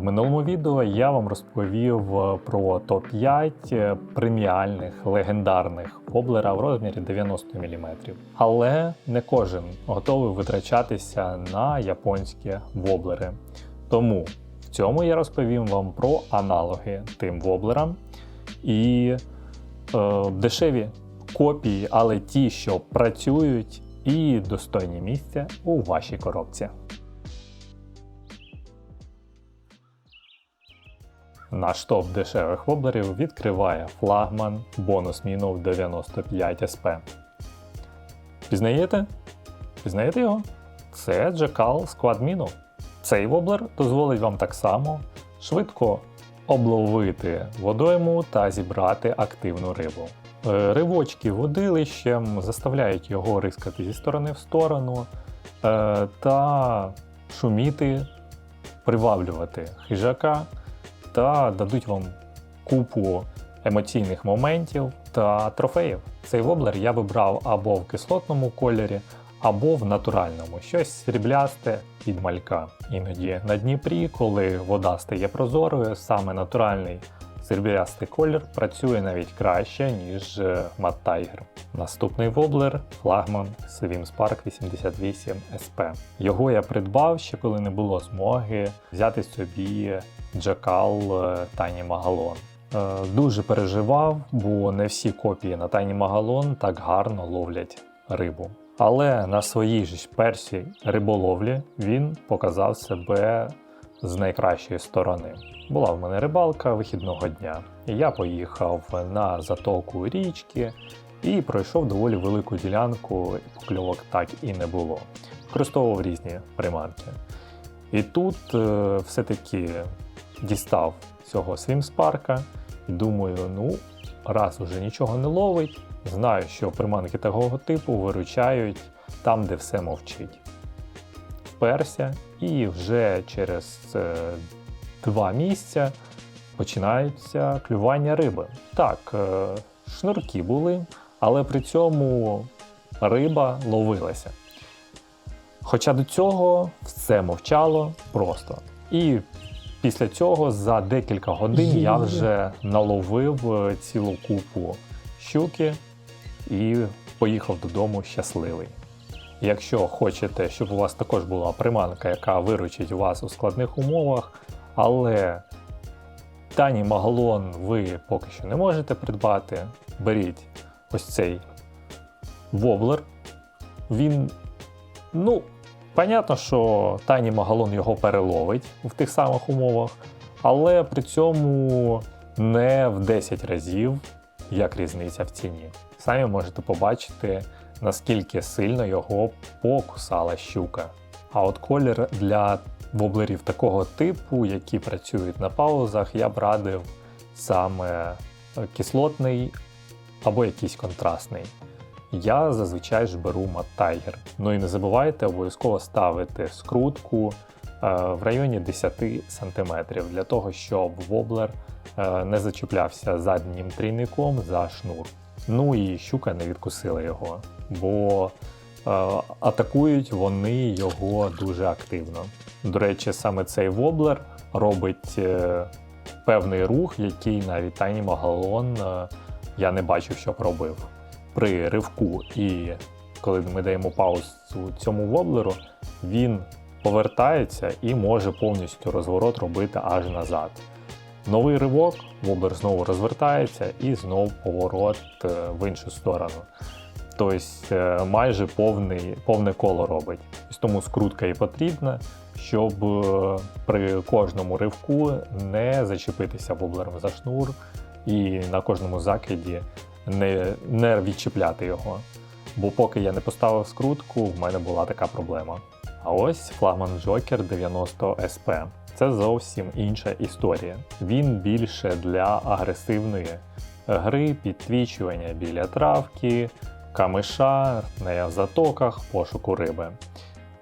В минулому відео я вам розповів е, про топ-5 преміальних легендарних воблера в розмірі 90 мм. Але не кожен готовий витрачатися на японські воблери. Тому в цьому я розповім вам про аналоги тим воблерам і е, дешеві копії, але ті, що працюють і достойні місця у вашій коробці. Наш топ дешевих воблерів відкриває флагман бонус мінов 95 SP. Пізнаєте? Пізнаєте його? Це Jackal Squad Mino. Цей воблер дозволить вам так само швидко обловити водойму та зібрати активну рибу. Е, Ривочки водилищем заставляють його рискати зі сторони в сторону е, та шуміти, приваблювати хижака та дадуть вам купу емоційних моментів та трофеїв. Цей воблер я би брав або в кислотному кольорі, або в натуральному, щось сріблясте від малька. Іноді на Дніпрі, коли вода стає прозорою, саме натуральний сріблястий колір працює навіть краще, ніж е, Mad Tiger. Наступний воблер флагман Swim Spark 88 SP. Його я придбав ще коли не було змоги взяти собі Jackal е, Tiny Magalon. Е, Дуже переживав, бо не всі копії на Tiny Magalon так гарно ловлять рибу. Але на своїй ж першій риболовлі він показав себе з найкращої сторони. Була в мене рибалка вихідного дня. Я поїхав на затоку річки і пройшов доволі велику ділянку, покльовок так і не було. Використовував різні приманки. І тут е, все-таки дістав цього свімспарка і думаю, ну, раз уже нічого не ловить, знаю, що приманки такого типу виручають там, де все мовчить. Вперся, і вже через е, два місяця починаються клювання риби. Так, е, шнурки були, але при цьому риба ловилася. Хоча до цього все мовчало просто. І після цього за декілька годин я вже наловив е, цілу купу щуки і поїхав додому щасливий. Якщо хочете, щоб у вас також була приманка, яка виручить вас у складних умовах, але Тані Магалон ви поки що не можете придбати, беріть ось цей воблер. Він, ну, понятно, що Тані Магалон його переловить в тих самих умовах, але при цьому не в 10 разів, як різниця в ціні. Самі можете побачити, наскільки сильно його покусала щука. А от колір для воблерів такого типу, які працюють на паузах, я б радив саме кислотний або якийсь контрастний. Я зазвичай ж беру Tiger. Ну і не забувайте обов'язково ставити скрутку е, в районі 10 см для того, щоб воблер е, не зачіплявся заднім трійником за шнур. Ну і щука не відкусила його, бо е, атакують вони його дуже активно. До речі, саме цей воблер робить певний рух, який навіть Тайні Магалон я не бачив, щоб робив. При ривку і коли ми даємо паузу цьому воблеру, він повертається і може повністю розворот робити аж назад. Новий ривок, воблер знову розвертається і знову поворот е, в іншу сторону. Тобто е, майже повний, повне коло робить. Тому скрутка і потрібна, щоб е, при кожному ривку не зачепитися воблером за шнур і на кожному закиді не, не відчіпляти його. Бо поки я не поставив скрутку, в мене була така проблема. А ось флагман Joker 90 SP. Це зовсім інша історія. Він більше для агресивної гри, підтвічування біля травки, камиша, на затоках, пошуку риби.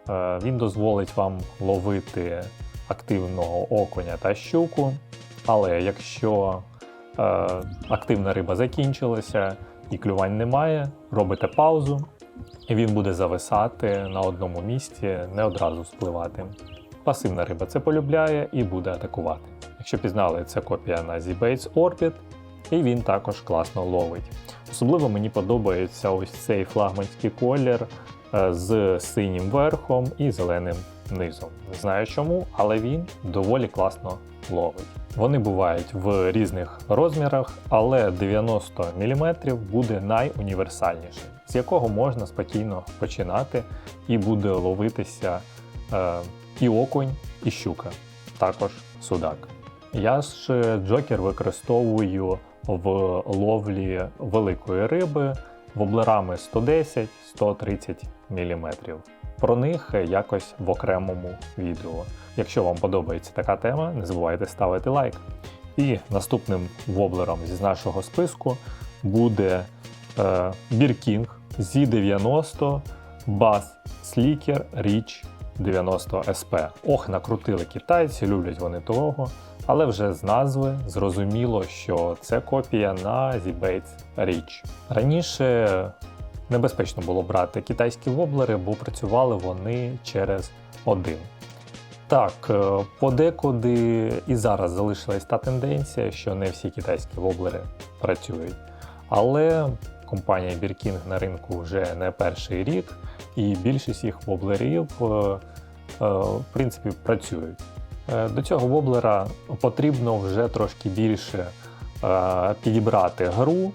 Е, Він дозволить вам ловити активного окуня та щуку, але якщо активна риба закінчилася і клювань немає, робите паузу, і він буде зависати на одному місці, не одразу спливати. пасивна риба це полюбляє і буде атакувати. Якщо пізнали, це копія на Z-Baits Orbit, і він також класно ловить. Особливо мені подобається ось цей флагманський колір е, з синім верхом і зеленим низом. Не знаю чому, але він доволі класно ловить. Вони бувають в різних розмірах, але 90 мм буде найуніверсальнішим, з якого можна спокійно починати і буде ловитися е, і окунь, і щука, також судак. Я ж джокер використовую в ловлі великої риби воблерами 110-130 мм. Про них якось в окремому відео. Якщо вам подобається така тема, не забувайте ставити лайк. І наступним воблером зі нашого списку буде е, Біркінг Z90 Bass Slicker Reach 90 SP. Ох, накрутили китайці, люблять вони того. Але вже з назви зрозуміло, що це копія на Z-Baits Reach. Раніше небезпечно було брати китайські воблери, бо працювали вони через один. Так, е, подекуди і зараз залишилась та тенденція, що не всі китайські воблери працюють. Але компанія Birking на ринку вже не перший рік, і більшість їх воблерів е, е, в принципі працюють. До цього воблера потрібно вже трошки більше підібрати гру,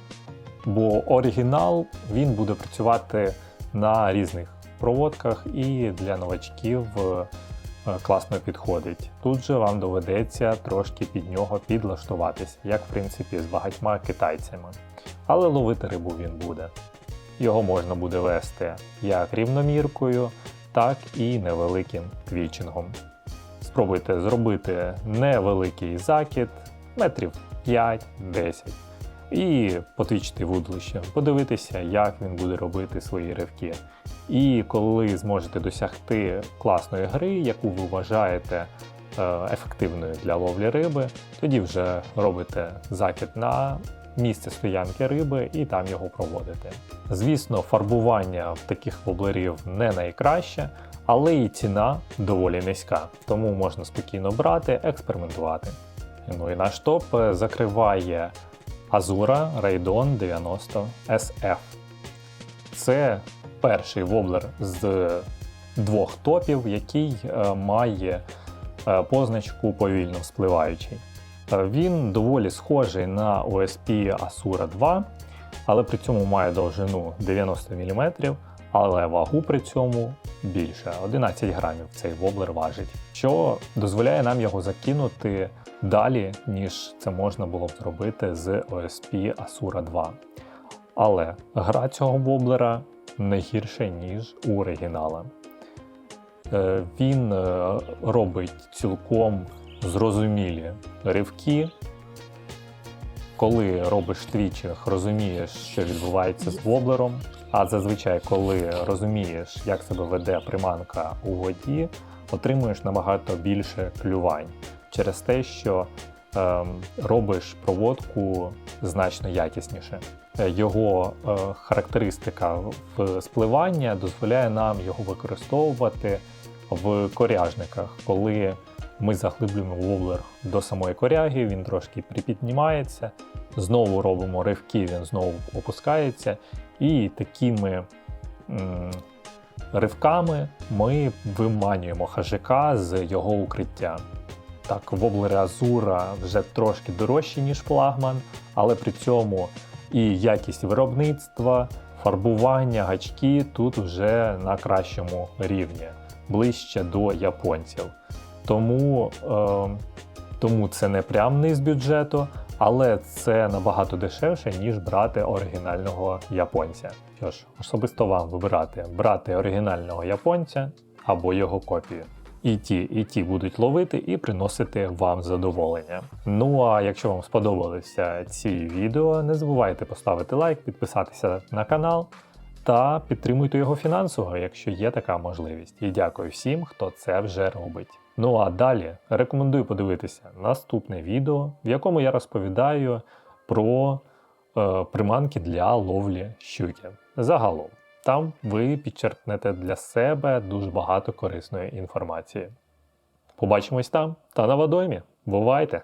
бо оригінал він буде працювати на різних проводках і для новачків е, класно підходить. Тут же вам доведеться трошки під нього підлаштуватися, як в принципі з багатьма китайцями. Але ловити рибу він буде. Його можна буде вести як рівноміркою, так і невеликим твічингом. Спробуйте зробити невеликий закид, метрів 5-10, і потичити вудлище, подивитися, як він буде робити свої ривки. І коли зможете досягти класної гри, яку ви вважаєте е, ефективною для ловлі риби, тоді вже робите закид на місце стоянки риби і там його проводите. Звісно, фарбування в таких воблерів не найкраще, але і ціна доволі низька, тому можна спокійно брати, експериментувати. Ну і наш топ закриває Azura Raidon 90 SF. Це перший воблер з двох топів, який е, має е, позначку повільно спливаючий. Е, Він доволі схожий на OSP Asura 2, але при цьому має довжину 90 мм, але вагу при цьому більше 11 грамів цей воблер важить, що дозволяє нам його закинути далі, ніж це можна було б зробити з OSP Asura 2. Але гра цього воблера не гірше, ніж у оригінала. Е, Він е, робить цілком зрозумілі ривки. Коли робиш твічинг, розумієш, що відбувається з воблером. А зазвичай, коли розумієш, як себе веде приманка у воді, отримуєш набагато більше клювань через те, що ем, робиш проводку значно якісніше. Е, Його е, характеристика в спливання дозволяє нам його використовувати в коряжниках, коли ми заглиблюємо воблер до самої коряги, він трошки припіднімається, знову робимо ривки, він знову опускається, і такими м, ривками ми виманюємо хажака з його укриття. Так, воблери Азура вже трошки дорожчі, ніж флагман, але при цьому і якість виробництва, фарбування, гачки тут вже на кращому рівні, ближче до японців. Тому, е, тому це не прям низ бюджету, але це набагато дешевше, ніж брати оригінального японця. Що ж, особисто вам вибирати брати оригінального японця або його копію. І ті, і ті будуть ловити і приносити вам задоволення. Ну а якщо вам сподобалися ці відео, не забувайте поставити лайк, підписатися на канал та підтримуйте його фінансово, якщо є така можливість. І дякую всім, хто це вже робить. Ну а далі рекомендую подивитися наступне відео, в якому я розповідаю про е, приманки для ловлі щуки. Загалом, там ви підчеркнете для себе дуже багато корисної інформації. Побачимось там та на водоймі. Бувайте!